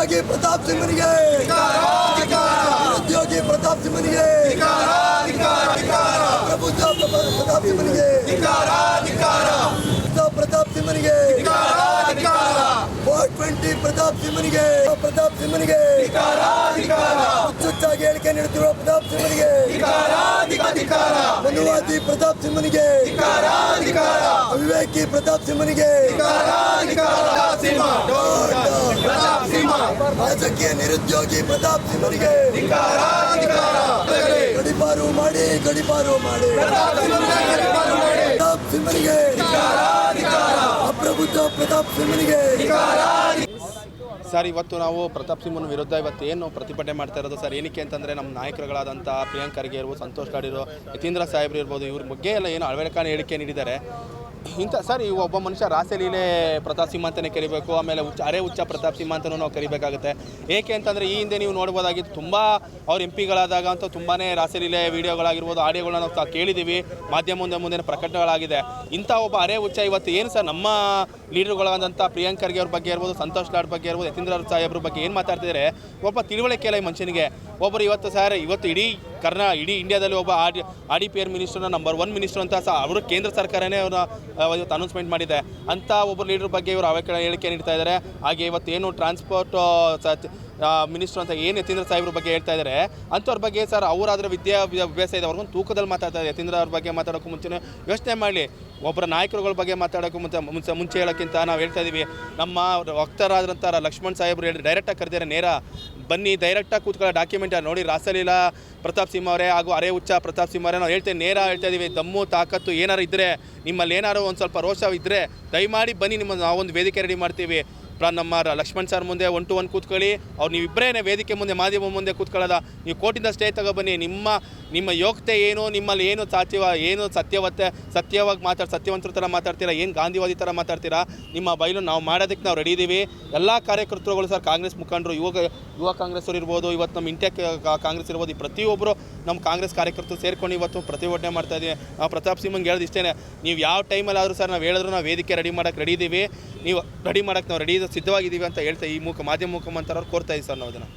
ಪ್ರತಾಪ್ ಸಿಂಹನಿಗೆ ಉದ್ಯೋಗಿ ಪ್ರತಾಪ್ ಸಿಂಹನಿಗೆ ಪ್ರಬುದ್ಧ ಪ್ರಭ- ಪ್ರತಾಪ್ ಸಿಂಹನಿಗೆ ಪ್ರಬುದ್ಧ ಪ್ರತಾಪ್ ಸಿಂಹನಿಗೆ ಫೋರ್ ಟ್ವೆಂಟಿ ಪ್ರತಾಪ್ ಸಿಂಹನಿಗೆ ಪ್ರತಾಪ್ ಸಿಂಹನಿಗೆ ಹುಚ್ಚುಚ್ಚಾಗಿ ಹೇಳಿಕೆ ನೀಡುತ್ತಿರುವ ಪ್ರತಾಪ್ ಸಿಂಹನಿಗೆ ಮನುವಾದಿ ಪ್ರತಾಪ್ ಸಿಂಹನಿಗೆ ಅವಿವೇಕಿ ಪ್ರತಾಪ್ ಸಿಂಹನಿಗೆ ರಾಜಕೀಯ ನಿರುದ್ಯೋಗಿ ಪ್ರತಾಪ್ ಸಿಂಹನಿಗೆ ಗಡಿಪಾರು ಮಾಡಿ ಗಡಿಪಾರು ಮಾಡಿ. ಪ್ರತಾಪ್ ಸಿಂಹರಿಗೆ ಅಪ್ರಬುದ್ಧ ಪ್ರತಾಪ್ ಸಿಂಹರಿಗೆ ಸರ್ ಇವತ್ತು ನಾವು ಪ್ರತಾಪ್ ಸಿಂಹನ ವಿರುದ್ಧ ಇವತ್ತು ಏನು ಪ್ರತಿಭಟನೆ ಮಾಡ್ತಾ ಇರೋದು? ಸರ್ ಏನಕ್ಕೆ ಅಂತಂದರೆ ನಮ್ಮ ನಾಯಕರುಗಳಾದಂಥ ಪ್ರಿಯಾಂಕ್ ಖರ್ಗೆ ಇರ್ಬೋದು ಸಂತೋಷ್ ಗಾಡಿರು ಯತೀಂದ್ರ ಸಾಹೇಬ್ರು ಇರ್ಬೋದು ಇವ್ರ ಬಗ್ಗೆ ಎಲ್ಲ ಏನು ಅಳವಡಿಕೆ ಹೇಳಿಕೆ ನೀಡಿದ್ದಾರೆ. ಇಂಥ ಸರ್ ಈ ಒಬ್ಬ ಮನುಷ್ಯ ರಾಸಲೀಲೆ ಪ್ರತಾಪ್ ಸಿಂಹ ಅಂತಲೇ ಕರಿಬೇಕು ಆಮೇಲೆ ಉಚ್ಚ ಅರೆ ಉಚ್ಚ ಪ್ರತಾಪ್ ಸಿಂಹ ಅಂತಲೂ ನಾವು ಕರಿಬೇಕಾಗುತ್ತೆ. ಏಕೆ ಅಂತಂದರೆ ಈ ಹಿಂದೆ ನೀವು ನೋಡ್ಬೋದಾಗಿತ್ತು ತುಂಬ ಅವ್ರ ಎಂ ಪಿಗಳಾದಾಗ ಅಂತೂ ತುಂಬಾ ರಾಸಲೀಲೆ ವಿಡಿಯೋಗಳಾಗಿರ್ಬೋದು ಆಡಿಯೋಗಳನ್ನ ನಾವು ಕೇಳಿದ್ದೀವಿ ಮಾಧ್ಯಮ ಮುಂದೆ ಮುಂದೆ ಪ್ರಕಟಣೆಗಳಾಗಿದೆ ಇಂಥ ಒಬ್ಬ ಅರೆ ಉಚ್ಚ ಇವತ್ತು ಏನು ಸರ್ ನಮ್ಮ ಲೀಡರ್ಗಳಾದಂಥ ಪ್ರಿಯಾಂಕ್ ಖರ್ಗೆ ಅವ್ರ ಬಗ್ಗೆ ಇರ್ಬೋದು ಸಂತೋಷ್ ಲಾಡ್ ಬಗ್ಗೆ ಇರ್ಬೋದು ಯತೀಂದ್ರ ಸಾಹೇಬ್ರ ಬಗ್ಗೆ ಏನು ಮಾತಾಡ್ತಿದ್ದಾರೆ ಒಬ್ಬ ತಿಳುವಳಿಕೆ ಇಲ್ಲ ಈ ಮನುಷ್ಯನಿಗೆ. ಒಬ್ಬರು ಇವತ್ತು ಸರ್ ಇವತ್ತು ಇಡೀ ಕರ್ನಾ ಇಡೀ ಇಂಡಿಯಾದಲ್ಲಿ ಒಬ್ಬ ಆಡಿ ಆಡಿ ಡಿ ಪಿ ಆರ್ ಮಿನಿಸ್ಟರ್ನ ನಂಬರ್ ಒನ್ ಮಿನಿಸ್ಟರ್ ಅಂತ ಸಹ ಅವರು ಕೇಂದ್ರ ಸರ್ಕಾರನೇ ಅವ್ರನ್ನ ಆ, ಇವತ್ತು ಅನೌನ್ಸ್ಮೆಂಟ್ ಮಾಡಿದೆ. ಅಂತ ಒಬ್ಬರು ಲೀಡರ್ ಬಗ್ಗೆ ಇವರು ಅವಕಾಶ ಹೇಳಿಕೆ ನೀಡ್ತಾ ಇದ್ದಾರೆ. ಹಾಗೆ ಇವತ್ತು ಏನು ಟ್ರಾನ್ಸ್ಪೋರ್ಟ್ ಮಿನಿಸ್ಟರ್ ಅಂತ ಏನು ಯತೀಂದ್ರ ಸಾಹೇಬ್ರ ಬಗ್ಗೆ ಹೇಳ್ತಾ ಇದ್ದಾರೆ ಅಂಥವ್ರ ಬಗ್ಗೆ ಸರ್ ಅವರಾದ್ರೆ ವಿದ್ಯಾ ಅಭ್ಯಾಸ ಇದೆ, ಅವ್ರಿಗೊಂದು ತೂಕದಲ್ಲಿ ಮಾತಾಡ್ತಾರೆ ಯತೀಂದ್ರ ಅವ್ರ ಬಗ್ಗೆ ಮಾತಾಡೋಕ್ಕೂ ಮುಂಚೆ ಯೋಚನೆ ಮಾಡಲಿ. ಒಬ್ಬರ ನಾಯಕರುಗಳ ಬಗ್ಗೆ ಮಾತಾಡೋಕ್ಕೂ ಮುಂಚೆ ಮುಂಚೆ ಮುಂಚೆ ಹೇಳೋಕ್ಕಿಂತ ನಾವು ಹೇಳ್ತಾ ಇದ್ದೀವಿ ನಮ್ಮ ವಕ್ತಾರಾದಂಥ ಲಕ್ಷ್ಮಣ್ ಸಾಹೇಬ್ರು ಹೇಳಿ ಡೈರೆಕ್ಟಾಗಿ ಕರೆದಿದ್ದಾರೆ, ನೇರ ಬನ್ನಿ ಡೈರೆಕ್ಟಾಗಿ ಕೂತ್ಕೊಳ್ಳೋ ಡಾಕ್ಯುಮೆಂಟ್ ನೋಡಿ. ರಾಸಲೀಲಾ, ಪ್ರತಾಪ್ ಸಿಂಹ ಅವರೇ ಹಾಗೂ ಅರೆ ಉಚ್ಚ ಪ್ರತಾಪ್ ಸಿಂಹ ಅವರೇ, ನಾವು ಹೇಳ್ತೇವೆ, ನೇರ ಹೇಳ್ತಾ ಇದ್ದೀವಿ ದಮ್ಮು, ತಾಕತ್ತು ಏನಾರು ಇದ್ದರೆ ನಿಮ್ಮಲ್ಲಿ ಏನಾರು ಒಂದು ಸ್ವಲ್ಪ ರೋಷ ಇದ್ದರೆ ದಯಮಾಡಿ ಬನ್ನಿ, ನಿಮ್ಮ ನಾವೊಂದು ವೇದಿಕೆ ರೆಡಿ ಮಾಡ್ತೀವಿ. ಪ್ರ ನಮ್ಮ ಲಕ್ಷ್ಮಣ್ ಸರ್ ಮುಂದೆ ಒನ್ ಟು ಒನ್ ಕೂತ್ಕೊಳ್ಳಿ. ಅವ್ರು ನೀವಿಬ್ಬರೇ ವೇದಿಕೆ ಮುಂದೆ, ಮಾಧ್ಯಮ ಮುಂದೆ ಕೂತ್ಕೊಳ್ಳೋದ. ನೀವು ಕೋರ್ಟಿಂದ ಸ್ಟೇ ತಗೊಬನ್ನಿ ನಿಮ್ಮ ನಿಮ್ಮ ಯೋಗ್ಯತೆ ಏನು, ನಿಮ್ಮಲ್ಲಿ ಏನು ಸಾತ್ಯವ, ಏನು ಸತ್ಯವತ್ತೆ, ಸತ್ಯವಾಗಿ ಮಾತಾಡಿ, ಸತ್ಯವಂತರ ಥರ ಮಾತಾಡ್ತೀರಾ, ಏನು ಗಾಂಧಿವಾದಿ ಥರ ಮಾತಾಡ್ತೀರಾ, ನಿಮ್ಮ ಬೈಲು ನಾವು ಮಾಡೋದಕ್ಕೆ ನಾವು ರೆಡಿ ಇದ್ದೀವಿ ಎಲ್ಲ ಕಾರ್ಯಕರ್ತರುಗಳು ಸರ್, ಕಾಂಗ್ರೆಸ್ ಮುಖಂಡರು, ಯುವ ಯುವ ಕಾಂಗ್ರೆಸ್ ಇರ್ಬೋದು, ಇವತ್ತು ನಮ್ಮ ಇಂಡಿಯಾ ಕಾ- ಕಾಂಗ್ರೆಸ್ ಇರ್ಬೋದು, ಈ ಪ್ರತಿಯೊಬ್ಬರು ನಮ್ಮ ಕಾಂಗ್ರೆಸ್ ಕಾರ್ಯಕರ್ತರು ಸೇರ್ಕೊಂಡು ಇವತ್ತು ಪ್ರತಿಭಟನೆ ಮಾಡ್ತಾ ಇದ್ದೀವಿ ನಾವು ಪ್ರತಾಪ್ ಸಿಂಹಂಗೆ ಹೇಳೋದು ಇಷ್ಟೇ ನೀವು ಯಾವ ಟೈಮಲ್ಲಿ ಆದರೂ ಸರ್ ನಾವು ಹೇಳಿದ್ರು ನಾವು ವೇದಿಕೆ ರೆಡಿ ಮಾಡೋಕ್ಕೆ ರೆಡಿ ಇದ್ದೀವಿ ನೀವು ರೆಡಿ ಮಾಡೋಕ್ಕೆ ನಾವು ರೆಡಿ ಸಿದ್ಧವಾಗಿದ್ದೀವಿ ಅಂತ ಹೇಳ್ತಾ ಈ ಮುಖ ಮಾಧ್ಯಮ ಮುಖಾಂತರ ಅವ್ರು ಕೋರ್ತಾ ಇದ್ದೀವಿ ಸರ್ ನಾವು ಅದನ್ನು